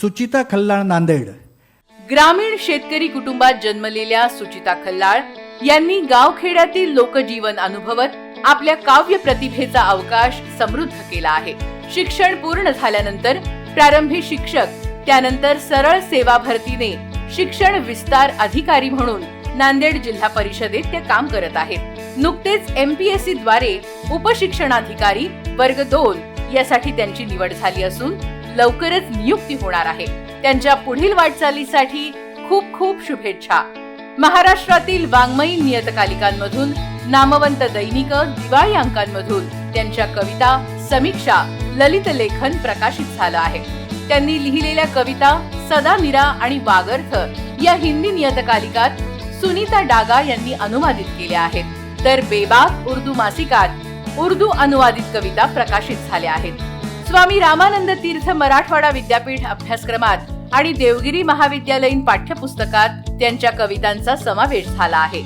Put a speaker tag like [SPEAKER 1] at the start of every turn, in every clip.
[SPEAKER 1] सुचिता खल्लाळ नांदेड
[SPEAKER 2] ग्रामीण शेतकरी कुटुंबात जन्मलेल्या सुचिता खल्लाळ यांनी गावखेड्यातील लोकजीवन अनुभवत आपल्या काव्य प्रतिभेचा अवकाश समृद्ध केला आहे शिक्षण पूर्ण झाल्यानंतर प्रारंभी शिक्षक त्यानंतर सरळ सेवा भरतीने शिक्षण विस्तार अधिकारी म्हणून नांदेड जिल्हा परिषदेत ते काम करत आहेत नुकतेच एमपीएससी द्वारे उपशिक्षणाधिकारी वर्ग दोन यासाठी त्यांची निवड झाली असून लवकरच नियुक्ती होणार आहे त्यांच्या पुढील वाटचालीसाठी खूप खूप शुभेच्छा महाराष्ट्रातील वाङ्मयीन नियतकालिकांमधून नामवंत दैनिक दिवाळी अंकांमधून त्यांच्या कविता समीक्षा ललित लेखन प्रकाशित झालं आहे त्यांनी लिहिलेल्या कविता सदा निरा आणि वागर्थ या हिंदी नियतकालिकात सुनीता डागा यांनी अनुवादित केल्या आहेत तर बेबाक उर्दू मासिकात उर्दू अनुवादित कविता प्रकाशित झाल्या आहेत स्वामी रामानंद तीर्थ मराठवाडा विद्यापीठ अभ्यासक्रमात आणि देवगिरी महाविद्यालयीन पाठ्यपुस्तकात त्यांच्या कवितांचा समावेश झाला आहे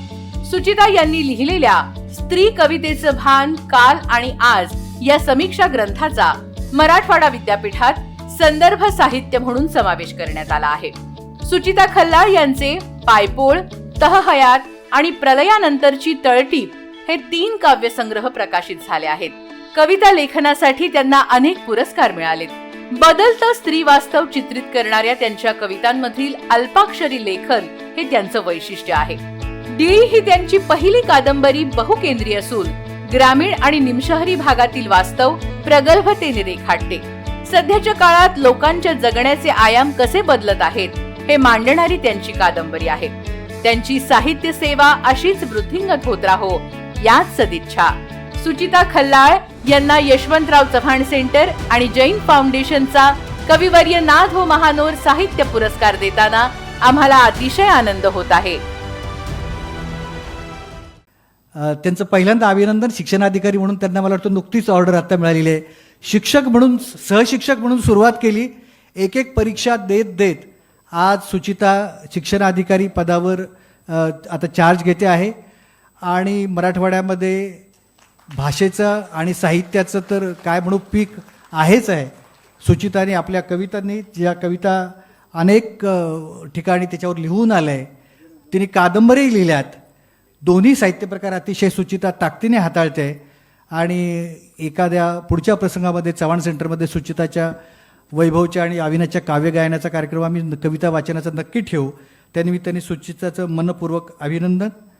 [SPEAKER 2] सुचिता यांनी लिहिलेल्या स्त्री कवितेचं भान काल आणि आज या समीक्षा ग्रंथाचा मराठवाडा विद्यापीठात संदर्भ साहित्य म्हणून समावेश करण्यात आला आहे सुचिता खल्लाळ यांचे पायपोळ तहहयात आणि प्रलयानंतरची तळटीप हे तीन काव्यसंग्रह प्रकाशित झाले आहेत कविता लेखनासाठी त्यांना अनेक पुरस्कार मिळालेत बदलतं स्त्री वास्तव चित्रित करणाऱ्या त्यांच्या कवितांमधील अल्पाक्षरी लेखन हे त्यांचं वैशिष्ट्य आहे डिळी ही त्यांची पहिली कादंबरी बहुकेंद्रीय असून ग्रामीण आणि निमशहरी भागातील वास्तव प्रगल्भतेने रेखाटते सध्याच्या काळात लोकांच्या जगण्याचे आयाम कसे बदलत आहेत हे मांडणारी त्यांची कादंबरी आहे त्यांची साहित्य सेवा अशीच वृद्धिंगत होत राहो याच सदिच्छा सुचिता खल्लाळ यांना यशवंतराव चव्हाण सेंटर आणि जैन फाउंडेशनचा कविवर्य नाथ व महानोर साहित्य पुरस्कार देताना आम्हाला अतिशय आनंद होत आहे
[SPEAKER 1] त्यांचं पहिल्यांदा अभिनंदन शिक्षणाधिकारी म्हणून त्यांना मला वाटतं नुकतीच ऑर्डर आता मिळालेली आहे शिक्षक म्हणून सहशिक्षक म्हणून सुरुवात केली एक एक परीक्षा देत देत आज सुचिता शिक्षणाधिकारी पदावर आता चार्ज घेते आहे आणि मराठवाड्यामध्ये भाषेचं आणि साहित्याचं तर काय म्हणू पीक आहेच आहे सुचिताने आपल्या कवितांनी ज्या कविता अनेक ठिकाणी त्याच्यावर लिहून आलं आहे तिने कादंबरी लिहिल्यात दोन्ही साहित्य प्रकार अतिशय सुचिता ताकदीने हाताळते आणि एखाद्या पुढच्या प्रसंगामध्ये चव्हाण सेंटरमध्ये सुचिताच्या वैभवच्या आणि काव्य काव्यगायनाचा कार्यक्रम आम्ही कविता वाचनाचा नक्की ठेवू त्यानिमित्ताने सुचिताचं मनपूर्वक अभिनंदन